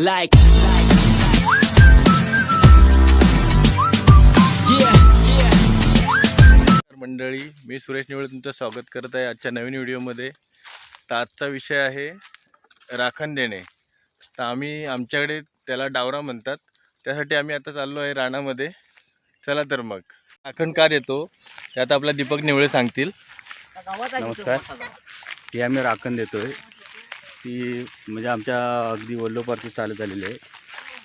like, मंडळी मी सुरेश निवळे तुमचं स्वागत करत आहे आजच्या नवीन व्हिडिओमध्ये. तर आजचा विषय आहे राखण देणे. तर आम्ही आमच्याकडे त्याला डावरा म्हणतात. त्यासाठी आम्ही आता चाललो आहे रानामध्ये. चला तर मग. राखण का देतो? ते आता आपला दीपक निवळे सांगतील. नमस्कार. ही आम्ही राखण देतो आहे ती म्हणजे आमच्या अगदी वल्लोपारती चालत झालेली आहे.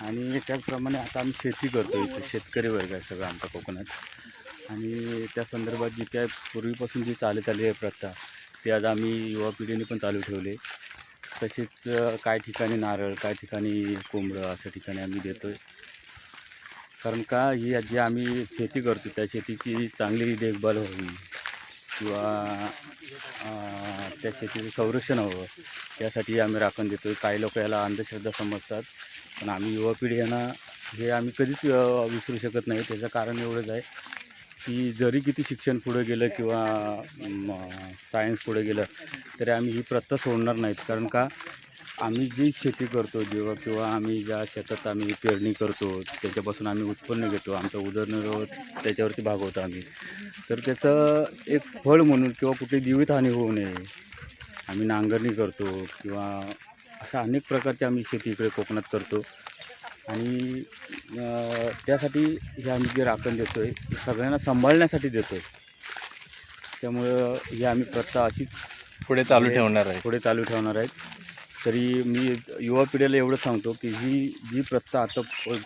आणि त्याचप्रमाणे आता आम्ही शेती करतो इथे शेतकरी वर्ग आहे सगळं आमच्या कोकणात. आणि त्या संदर्भात जी काय पूर्वीपासून जी चालत आली आहे प्रथा ती आज आम्ही युवा पिढीने पण चालू ठेवले तसेच काय ठिकाणी नारळ काय ठिकाणी कोंबडं अशा ठिकाणी आम्ही देतो आहे कारण का ही जी आम्ही शेती करतो त्या शेतीची चांगली देखभाल व्हावी किंवा त्या शेतीचं संरक्षण हवं. यासाठी आम्ही राखण देतो काही लोक याला अंधश्रद्धा समजतात. पण आम्ही युवा पिढी यांना हे आम्ही कधीच विसरू शकत नाही. त्याचं कारण एवढंच आहे की जरी किती शिक्षण पुढे गेलं किंवा सायन्स पुढे गेलं तरी आम्ही ही प्रथा सोडणार नाहीत. कारण का? आम्ही जी शेती करतो जेव्हा किंवा आम्ही ज्या शेतात आम्ही पेरणी करतो त्याच्यापासून आम्ही उत्पन्न घेतो. आमचा उदरनिर्वाह त्याच्यावरती भागवतो आम्ही. तर त्याचं एक फळ म्हणून किंवा कुठे जीवितहानी होऊ नये. आम्ही नांगरणी करतो किंवा अशा अनेक प्रकारची आम्ही शेती इकडे कोकणात करतो. आणि त्यासाठी हे आम्ही जे राखण देतो आहे सगळ्यांना सांभाळण्यासाठी देतो आहे त्यामुळं ही आम्ही प्रथा अशीच पुढे चालू ठेवणार आहे पुढे चालू ठेवणार आहेत. तरी मी युवा पिढीला एवढं सांगतो की ही जी प्रथा आता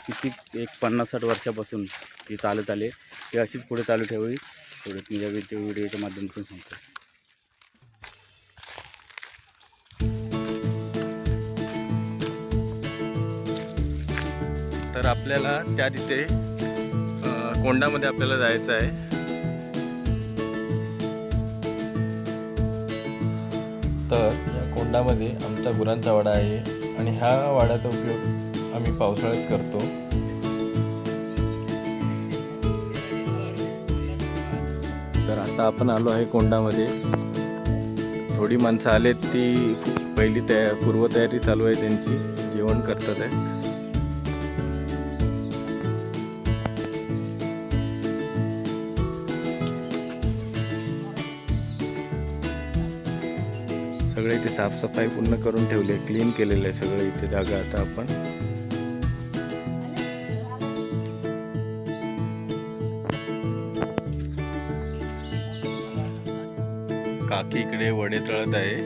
किती एक पन्नास साठ वर्षापासून ती चालत आले ती अशीच पुढे चालू ठेवावी. एवढंच मी या व्हिडिओच्या माध्यमातून सांगतो. तर आपल्याला त्या तिथे कोंडामध्ये आपल्याला जायचं आहे. तर कोंडामध्ये आमचा गुरांचा वाडा आहे आणि ह्या वाड्याचा उपयोग आम्ही पावसाळ्यात करतो. तर आता आपण आलो आहे कोंडामध्ये. थोडी माणसं आलेत ती पहिली तया पूर्वतयारी चालू आहे त्यांची. जेवण करतात आहे. इथे साफसफाई पूर्ण करून ठेवली आहे. क्लीन केलेलं आहे सगळं इथे जागा आता आपण. काकी इकडे वडे तळत आहे.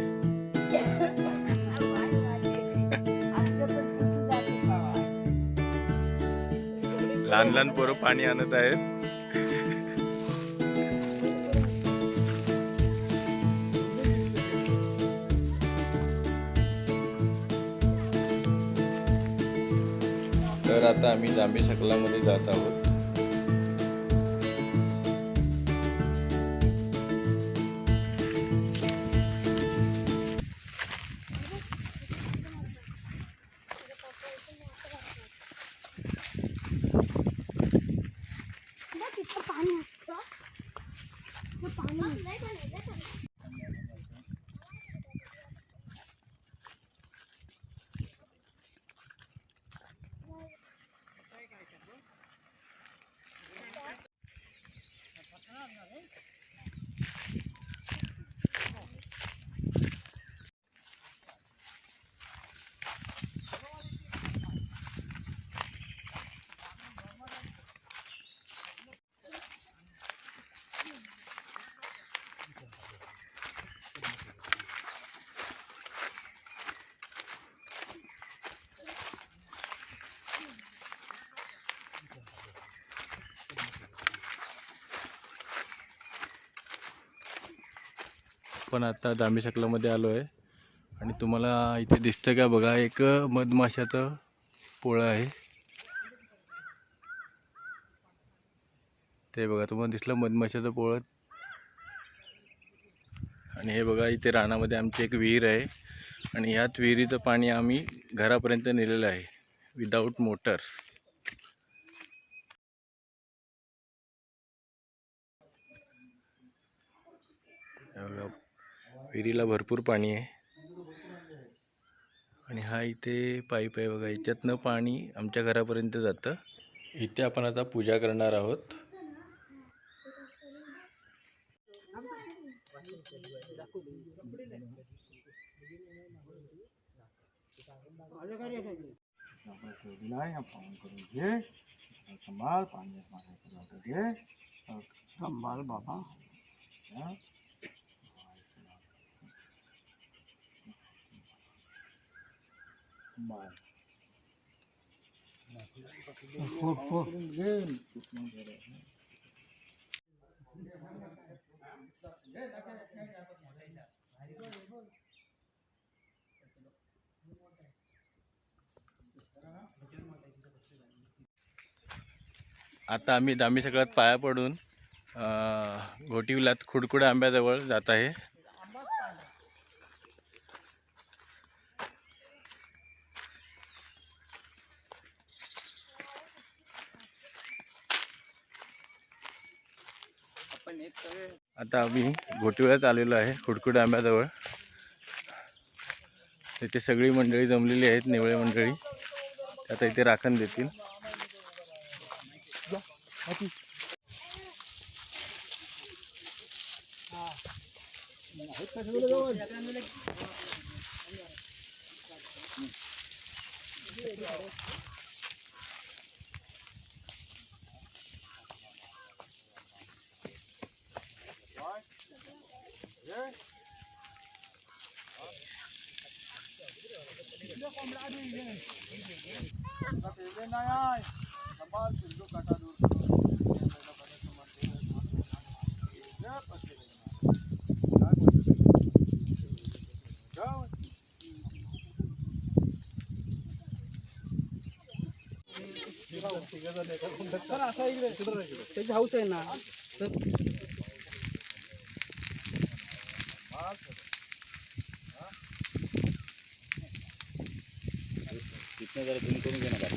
लहान लहान पोरं पाणी आणत आहेत. तर आता आम्ही जांभी सकलामध्ये जात आहोत. आपण आता जांभी सकलामध्ये आलो आहे आणि तुम्हाला इथे दिसतं का बघा एक मधमाशाचं पोळं आहे. ते बघा तुम्हाला दिसलं मधमाशाचं पोळं? आणि हे बघा इथे रानामध्ये आमची एक विहीर आहे. आणि ह्याच विहिरीचं पाणी आम्ही घरापर्यंत नेलेलं आहे विदाऊट मोटर्स विहिरीला भरपूर पाणी आहे. आणि हा इथे पाईप आहे बघा याच्यातनं पाणी आमच्या घरापर्यंत जातं. इथे आपण आता पूजा करणार आहोत. सांभाळ बाबा. आता आम्ही आम्ही सगळ्यात पाया पडून घोटिवलात खुडकुड्या आंब्याजवळ जात आहे. आता आम्ही घोटिवल्यात आलेलो आहे खुडकुड्या आंब्याजवळ. इथे सगळी मंडळी जमलेली आहेत निवळे मंडळी. आता इथे राखण देतील. हाऊस आहे ना तिथनं जरा झूम करून घे ना बाबा.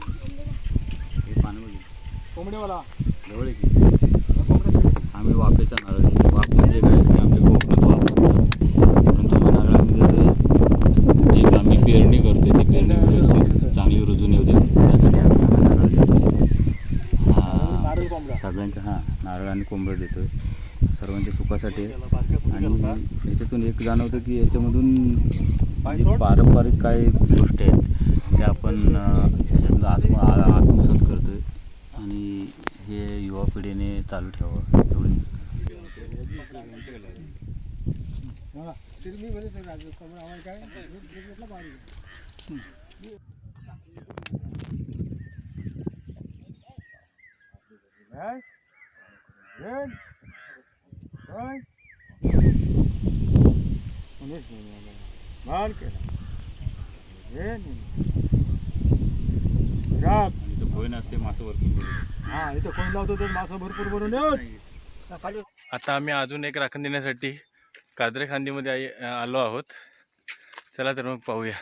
हे पानं बघ. कोंबडीवाला जवळ आहे की आम्ही वाफेचा नारळ देतो. वाफ म्हणजे काय की आमच्या कोकणात वाफ परंतु हा नारळ आम्ही देतोय जे आम्ही पेरणी करतोय ती पेरणी व्यवस्थित चांगली रुजून येऊ दे त्यासाठी आम्ही हा नारळ देतोय हा नारळ सर्वांच्या हां नारळ आणि कोंबड देतो सर्वांच्या सुखासाठी. आणि याच्यातून एक जाणवतं की याच्यामधून पारंपरिक काही गोष्टी आहेत त्या आपण याच्यातून आत्म आ- आत्मसात आहे आणि हे युवा पिढीने चालू ठेवावं. एवढी आणि तो भोय नसते मासं वरती हा इथं कोण लावतो तर मासा भरपूर भरून आता आम्ही अजून एक राखण देण्यासाठी काजरे खांदीमध्ये आलो आहोत. चला तर मग पाहूया.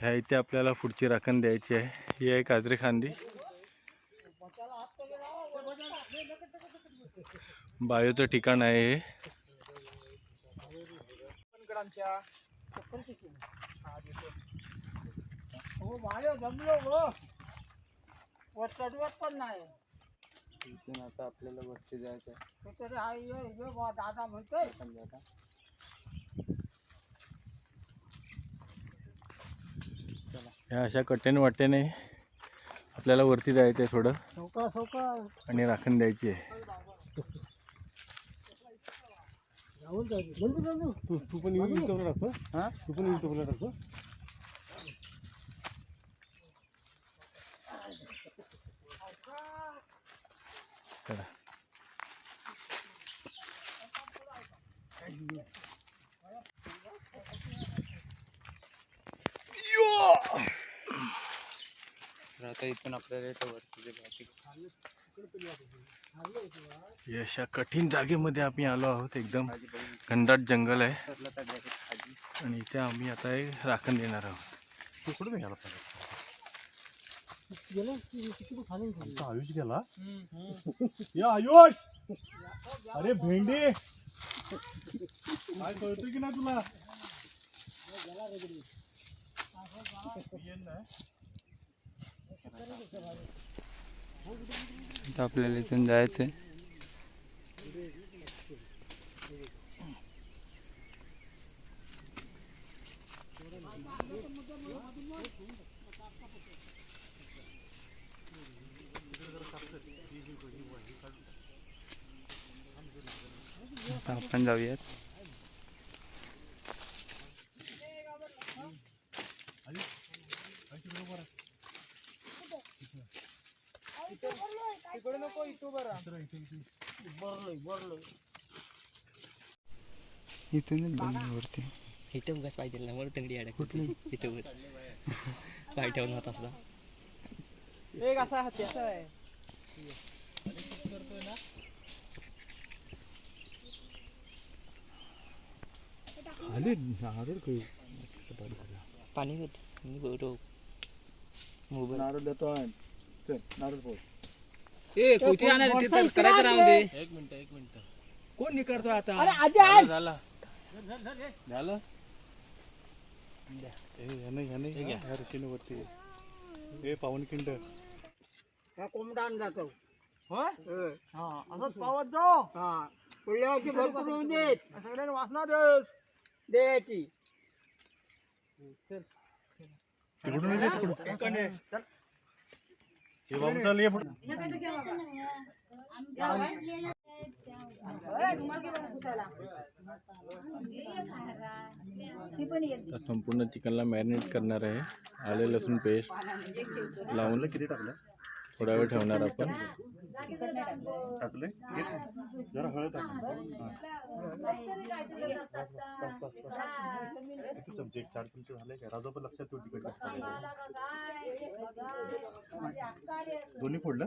ह्या इथे आपल्याला पुढची राखण द्यायची आहे. ही आहे काजरे खांदी. बायोचं ठिकाण आहे पण नाही आता आपल्याला वरती जायचं आहे. तरी हा ये ये बुवा दादा म्हणतोय ह्या अशा कट्ट्याने वाट्याने आपल्याला वरती जायचं आहे थोडं. सौका सौका. आणि राखण द्यायची आहे. तू तू पण युट्यूबला टाकतो हा? तू पण युट्यूबला टाकतो तर आता इथून आपल्याला इथं वरती जे बाकी या अशा कठीण जागेमध्ये आम्ही आलो आहोत एकदम. घनदाट जंगल आहे. आणि इथे आम्ही आता एक राखण देणार आहोत. तू कुठे गेला आयुष गेला. या आयुष! अरे भेंडी! काय कळतोय की नाही तुला? आता आपल्याला इथून जायचं आहे आता आपण जाऊयात. इथूनच जाऊया वरती. इथं उगाच पाहिजे ना वर तंगडी अडक कुठली? इथं वर पाय ठेवून होत असला. एक असा हाती असा आहे. आले नारळ पाणी बरोबर मोबाईल. नारळ देतो चल नारळ पोळ ए कोणती आणायचं ते तर करायचं राहून दे. एक मिनिट एक मिनिट. कोण निकारतो आता? झालं झालं. झालं? याने याने ह्या ऋषीने वरती हे पावनखिंड हा कोंबडा जातो. हा असंच पावत जाऊ. हा. पुढल्यावरची भरपूर होऊन देत. सगळ्यांनी वाचना देस. द्यायची. तिकडून संपूर्ण चिकनला मॅरिनेट करणार आहे. आले लसूण पेस्ट लावून किती टाकलं? थोडा वेळ ठेवणार आपण. टाकले जरा हळद किती चार चमचे झाले काय? राजा पण लक्षात ठेव तिकडे. दोन्ही फोडलं?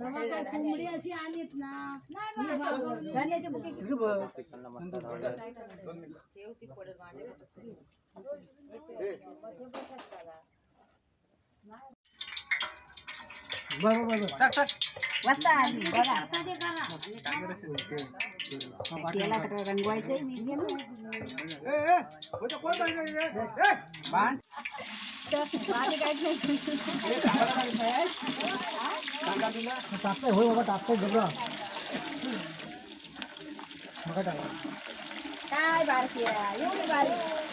कोंबडी अशी आलीत ना चिकनला मसाला लावलाय. काय बारकी आहे? एवढी बारीक.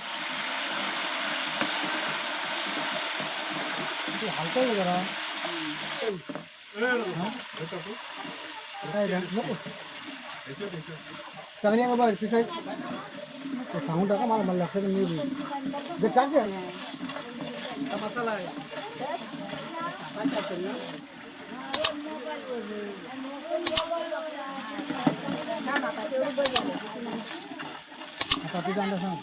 चांगली का बघ तिथे सांगून टाका मला मला लक्षात नाही जे टाक आता तिचा अंदाज सांग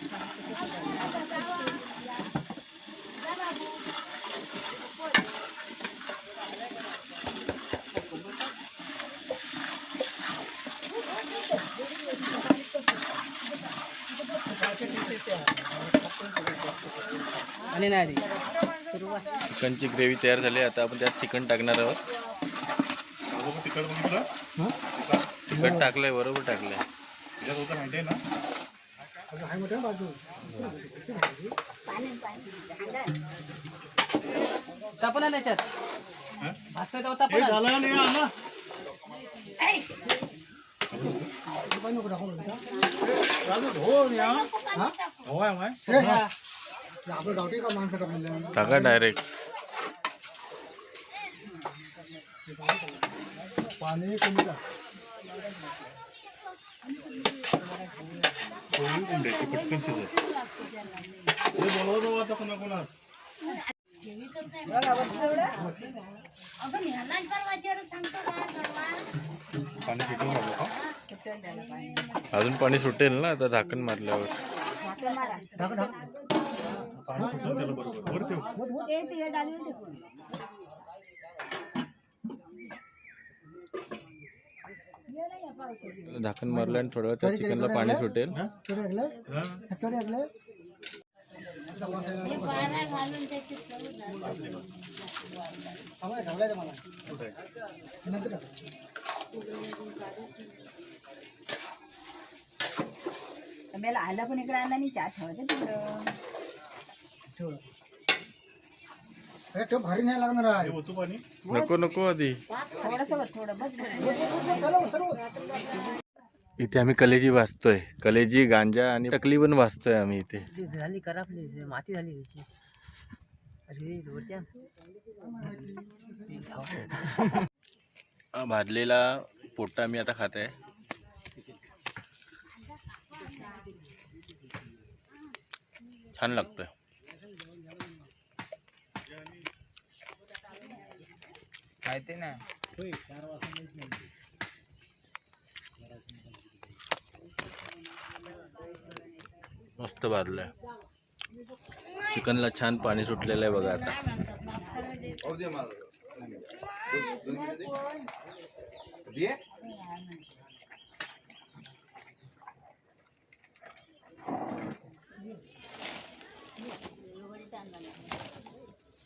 आणि नाही चिकनची ग्रेव्ही तयार झाली. आता आपण त्यात चिकन टाकणार आहोत. तिखट तिखट टाकलंय बरोबर टाकलंय. त्याच्यात होतं माहिती आहे ना हाय मोठ्या बाजू तापण आलं. याच्यात हा? भाजतोय तेव्हा तापण हे. आलं. झालं आपलं गावठी का माणसं का म्हणलं टाका डायरेक्ट पाणी कमी पटकन शिजत हे बोलवतो आता कोणा कोणा का अजून पाणी सुटेल ना आता झाकण मारल्यावर. पाणी सुटून त्याला बरोबर. वर ठेव. ते ते डाळीवर टाकून झाकण मारलं आणि वेळ त्या चिकनला पाणी सुटेल. मला आला पण इकडे आणला आणि चहा ठेवायचं तिकडं. हे ठेव भारी नाही लागणार आहे हे पाणी? नको नको आधी. थोडस थोडं बस चलो चलो. इथे आम्ही कलेजी भाजतोय कलेजी गांजा आणि टकली पण भाजतोय आम्ही इथे. झाली करापली माती झाली त्याची. अरे. हा भाजलेला पोट्टा मी आता खात आहे छान लागतोय. माहिती ना. मस्त भाजलंय. चिकनला छान पाणी सुटलेलं आहे बघा आता.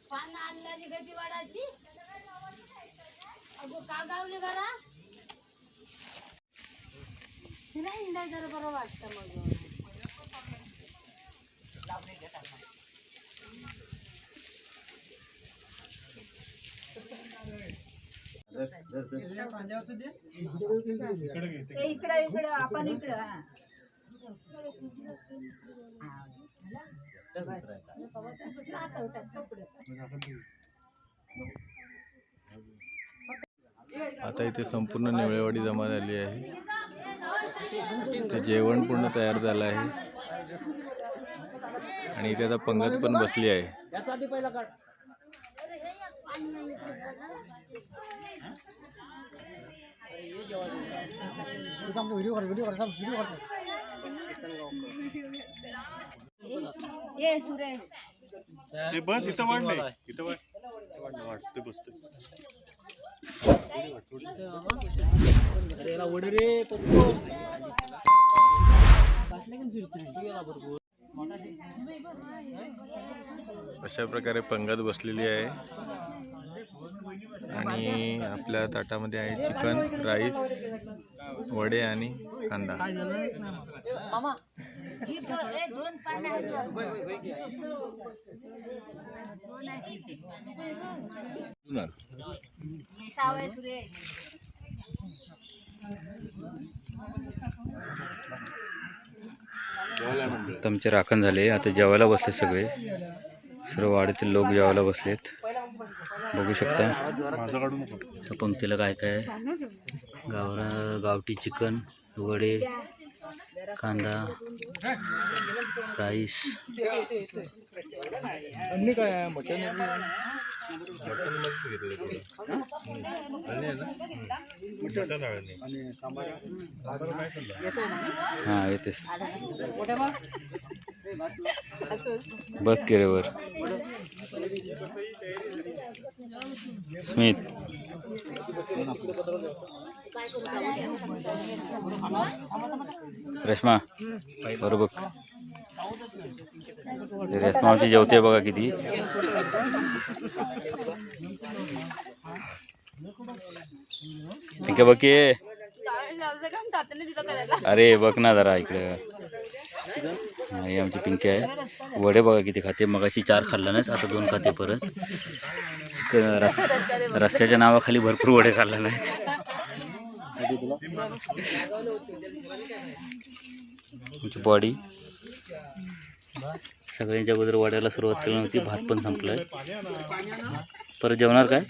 पानं गती वाढायची तिला हिंडाय जरा बरं वाटतं मग. इकडे इकडं इकडं आपण इकडं हा. आता इथे संपूर्ण निवळेवाडी जमा झाली आहे. ते जेवण पूर्ण तयार झालं आहे. आणि इथे आता पंगत पण बसली आहे. काढ इथं ये सुरेश ते बस इथं वाढले इथं वाढ वाटते बसते अशा प्रकारे पंगत बसलेली आहे. आणि आपल्या ताटामध्ये आहे चिकन राईस वडे आणि कांदा. तमचे आमचे राखण झाले. आता जेवायला बसले सगळे. सर्व वाडीतील लोक जेवायला बसलेत. बघू शकता. माझं पंक्तीला काय काय? गावरा गावठी चिकन वडे कांदा राईस. मटण आळणी हां येतेस. बघ केळेवर. स्मित. रेश्मा बरोबर. रेश्मा आमची जेवते बघा किती. ठीक आहे बघ की. अरे बघ ना जरा इकडं. हे आमची पिंकी आहे. वडे बघा किती खाते. मगाशी चार खाल्ला नाहीत आता दोन खाते परत. रस रस्त्याच्या नावाखाली भरपूर वडे खाल्ला नाहीत. आमची बॉडी सगळ्यांच्या अगोदर वड्याला सुरुवात केली नव्हती भात पण संपलाय. परत जेवणार काय?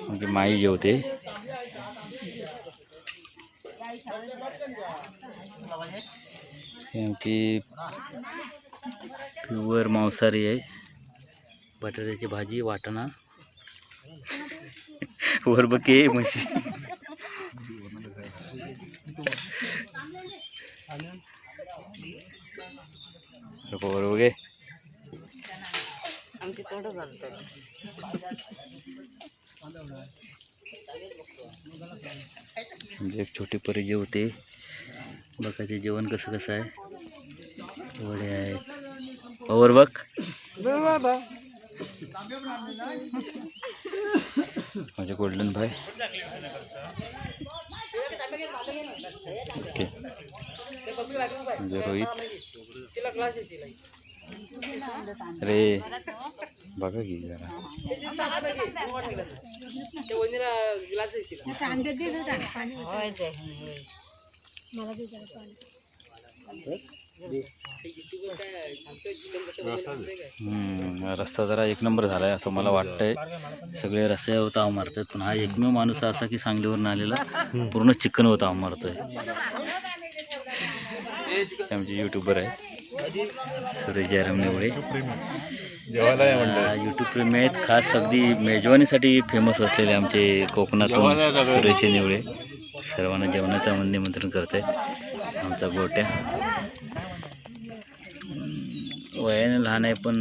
म्हणजे माई जेवते. आमची प्युअर मांसाहारी आहे. बटाट्याची भाजी वाटाणा. वर बके म्हशी वर बघे म्हणजे एक छोटी परी जेवते बघा ते जेवण कसं कसं आहे? वडे आहेत. वर बघ माझे गोल्डन भाई। ओके। म्हणजे रोहित। अरे बघा की जरा हम्म, रस्ता जरा एक नंबर झाला आहे असं मला वाटतंय. सगळे रस्त्यावर ताव मारतात. पण हा एकमेव माणूस असा की सांगलीवरून आलेला पूर्ण चिकनवर ताव मारतोय. आमचे युट्यूबर आहे सुरेश जयराम मंडळी यूट्यूब प्रेमी आहेत. खास अगदी मेजवानीसाठी फेमस असलेले आमचे कोकणातून. सुरेश निवडे. सर्वांना जेवणाचं निमंत्रण करत आहेत आमचा गोट्या. वयाने लहान आहे पण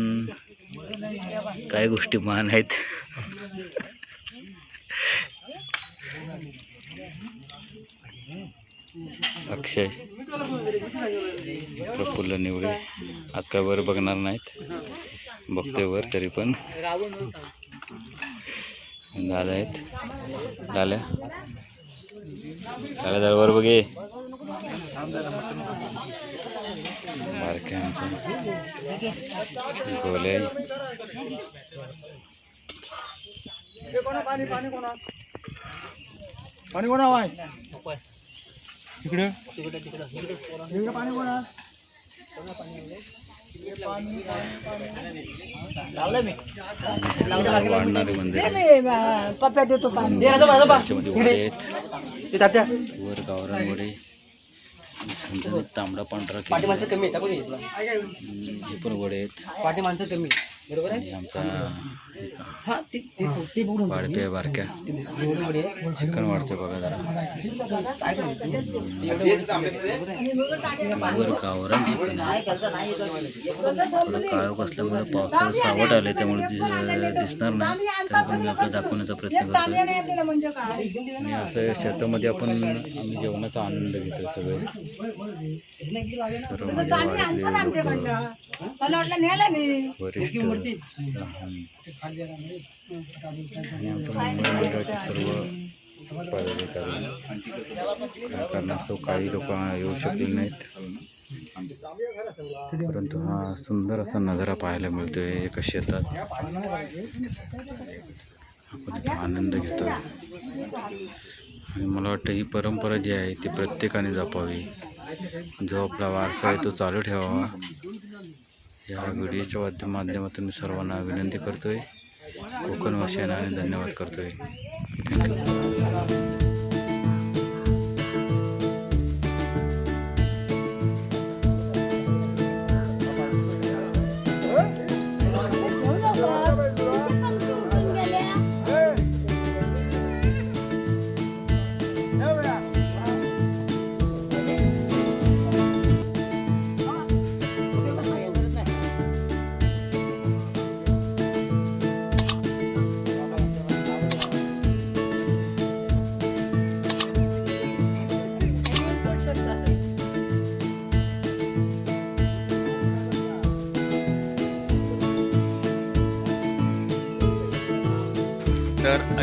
काही गोष्टी महान आहेत. अक्षय प्रफुल्ल निवडे आज काय वर बघणार नाहीत. बघते वर तरी पण. दादा आहेत. झाल्या झाल्या जरा वर बघे. बारके आमचे गोले पाणी कोणा वाय तिकडे वाढणारे मंदिर पप्प्या देतो पाणी त्याच्यामध्ये वडे आहेत वर गावरान वडे झणझणीत तांबडा पांढरा केलेला आहे. कमी हम्म, हे पण वडे आहेत. पाठी माणसं कमी बरोबर आणि आमचा हा ते ते ते बघून वाढत्या बारक्या चिकन वाढतं बघा जरा. वर गावरान चिकन आहे थोडं काळोख असल्यामुळे सावट आले त्यामुळे दिस- दिसणार नाही. तरी पण मी आपल्याला दाखवण्याचा प्रयत्न करतो आणि असं शेतामध्ये आपण आम्ही जेवणाचा आनंद घेतो सगळे. सर्व लोक मला वाटलं नाही. वरिष्ठ लहान आणि आमच्या मंडळाचे सर्व पदाधिकारी काही कारणास्तव काही लोक येऊ शकले नाहीत. परंतु हा सुंदर असा नजारा पाहायला मिळतोय एका शेतात. आपण आनंद घेतो आणि मला वाटतं ही परंपरा जी आहे ती प्रत्येकाने जपावी. जो आपला वारसा आहे तो चालू ठेवावा. या व्हिडिओच्या माध्यम माध्यमातून मी सर्वांना विनंती करतोय. कोकणवासियांना आणि धन्यवाद करतोय. थँक्यू.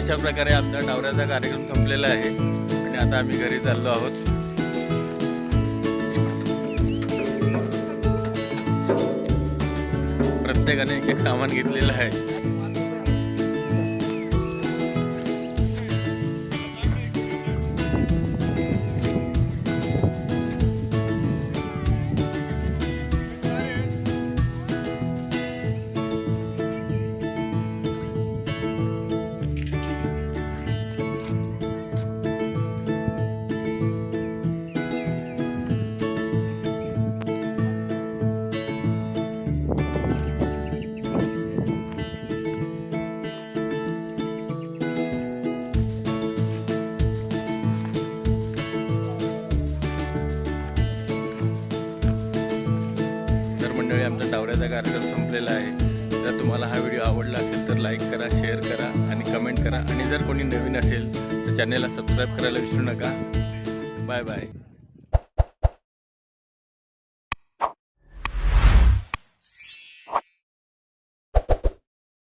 अशा प्रकारे आमचा डावऱ्याचा कार्यक्रम संपलेला आहे. आणि आता आम्ही घरी चाललो आहोत. प्रत्येकाने एक सामान घेतलेलं आहे. केलेला आहे. जर तुम्हाला हा व्हिडिओ आवडला असेल तर लाईक करा शेअर करा आणि कमेंट करा. आणि जर कोणी नवीन असेल तर चॅनेलला सबस्क्राईब करायला विसरू नका. Bye bye